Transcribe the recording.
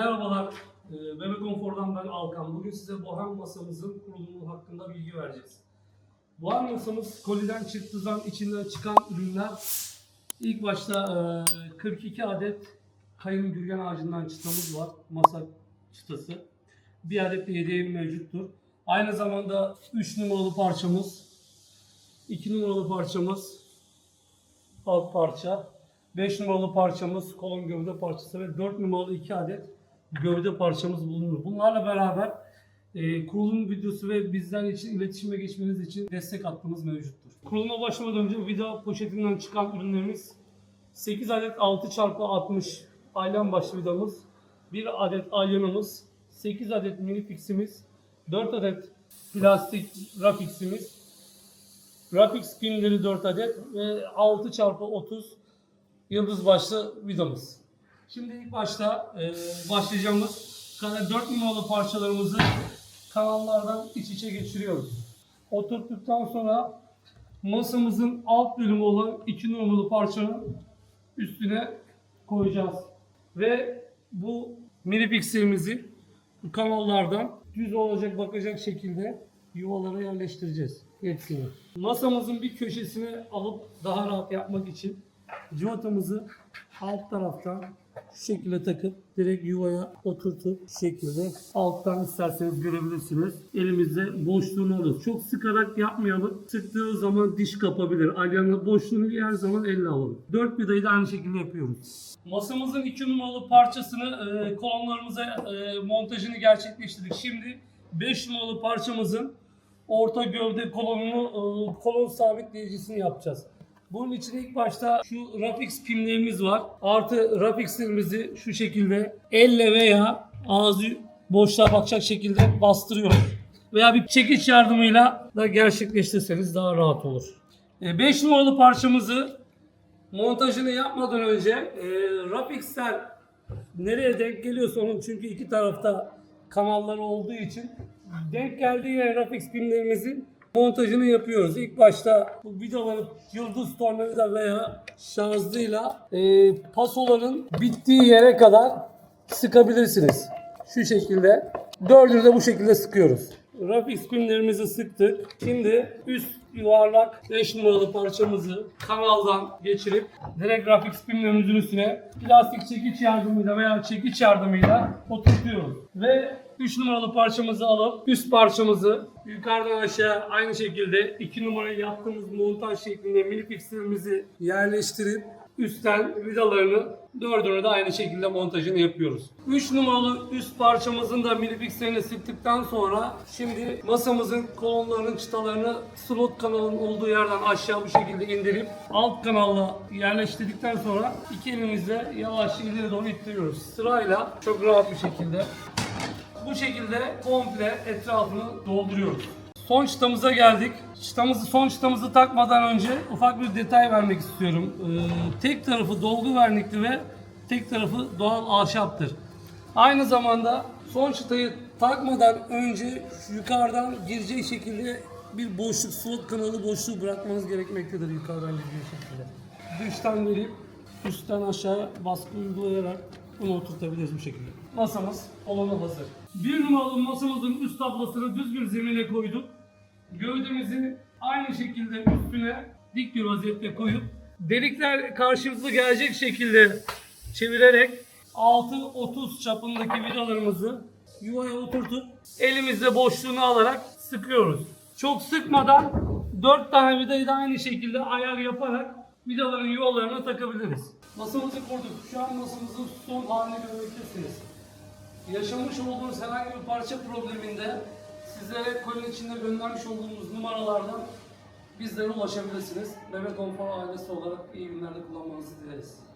Merhabalar, e, Bebek Konfor'dan ben Alkan. Bugün size Bohem masamızın kurulumu hakkında bilgi vereceğiz. Bohem masamız koliden çıktığı zaman içinden çıkan ürünler ilk başta e, 42 adet kayın gürgen ağacından çıtamız var. Masa çıtası. Bir adet de yedeğim mevcuttur. Aynı zamanda 3 numaralı parçamız, 2 numaralı parçamız, alt parça, 5 numaralı parçamız kolon gövde parçası ve 4 numaralı 2 adet gövde parçamız bulunur. Bunlarla beraber e, kurulum videosu ve bizden için iletişime geçmeniz için destek hattımız mevcuttur. Kuruluma başlamadan önce vida poşetinden çıkan ürünlerimiz 8 adet 6x60 alyan başlı vidamız, 1 adet alyanımız, 8 adet mini fiximiz, 4 adet plastik rafiximiz, Rapix pinleri 4 adet ve 6 çarpı 30 yıldız başlı vidamız. Şimdi ilk başta e, başlayacağımız kana- 4 numaralı parçalarımızı kanallardan iç içe geçiriyoruz. Oturttuktan sonra masamızın alt bölümü olan 2 numaralı parçanın üstüne koyacağız. Ve bu mini pikselimizi kanallardan düz olacak bakacak şekilde yuvalara yerleştireceğiz hepsini. Masamızın bir köşesine alıp daha rahat yapmak için civatamızı alt taraftan şekilde takıp direkt yuvaya oturtup şekilde alttan isterseniz görebilirsiniz. Elimizde boşluğunu alıyoruz. Çok sıkarak yapmayalım. Sıktığı zaman diş kapabilir. Alyanın boşluğunu her zaman elle alalım. Dört vidayı da aynı şekilde yapıyoruz. Masamızın iki numaralı parçasını e, kolonlarımıza e, montajını gerçekleştirdik. Şimdi 5 numaralı parçamızın orta gövde kolonunu e, kolon sabitleyicisini yapacağız. Bunun için ilk başta şu Rapix pimlerimiz var. Artı Rapix'lerimizi şu şekilde elle veya ağzı boşluğa bakacak şekilde bastırıyoruz. Veya bir çekiç yardımıyla da gerçekleştirseniz daha rahat olur. 5 numaralı parçamızı montajını yapmadan önce e, Rapix'ler nereye denk geliyorsa onun çünkü iki tarafta kanalları olduğu için denk geldiği yere Rapix pimlerimizin montajını yapıyoruz. İlk başta bu vidaları yıldız tornavida veya şarjlıyla e, pasoların bittiği yere kadar sıkabilirsiniz. Şu şekilde. Dördünü de bu şekilde sıkıyoruz. Rapix pimlerimizi sıktık. Şimdi üst yuvarlak 5 numaralı parçamızı kanaldan geçirip direkt Rapix pimlerimizin üstüne plastik çekiç yardımıyla veya çekiç yardımıyla oturtuyoruz. Ve 3 numaralı parçamızı alıp üst parçamızı yukarıdan aşağı aynı şekilde 2 numarayı yaptığımız montaj şeklinde mini fixlerimizi yerleştirip üstten vidalarını dördünü de aynı şekilde montajını yapıyoruz. 3 numaralı üst parçamızın da mini fixlerini sıktıktan sonra şimdi masamızın kolonlarının çıtalarını slot kanalının olduğu yerden aşağı bu şekilde indirip alt kanalla yerleştirdikten sonra iki elimizle yavaş ileri doğru ittiriyoruz. Sırayla çok rahat bir şekilde bu şekilde komple etrafını dolduruyoruz. Son çıtamıza geldik. Çıtamızı, son çıtamızı takmadan önce ufak bir detay vermek istiyorum. Ee, tek tarafı dolgu vernikli ve tek tarafı doğal ahşaptır. Aynı zamanda son çıtayı takmadan önce yukarıdan gireceği şekilde bir boşluk, slot kanalı boşluğu bırakmanız gerekmektedir yukarıdan gireceği şekilde. Dıştan verip üstten aşağı baskı uygulayarak bunu oturtabiliriz bu şekilde. Masamız olana hazır. Bir numaralı masamızın üst tablasını düz bir zemine koyduk. Gövdemizi aynı şekilde üstüne dik bir vaziyette koyup delikler karşımıza gelecek şekilde çevirerek 6-30 çapındaki vidalarımızı yuvaya oturtup elimizde boşluğunu alarak sıkıyoruz. Çok sıkmadan 4 tane vidayı da aynı şekilde ayar yaparak vidaların yuvalarına takabiliriz. Masamızı kurduk. Şu an masamızın son halini görmektesiniz. Yaşamış olduğunuz herhangi bir parça probleminde sizlere kolin içinde göndermiş olduğumuz numaralardan bizlere ulaşabilirsiniz. Bebek Konfor ailesi olarak iyi günlerde kullanmanızı dileriz.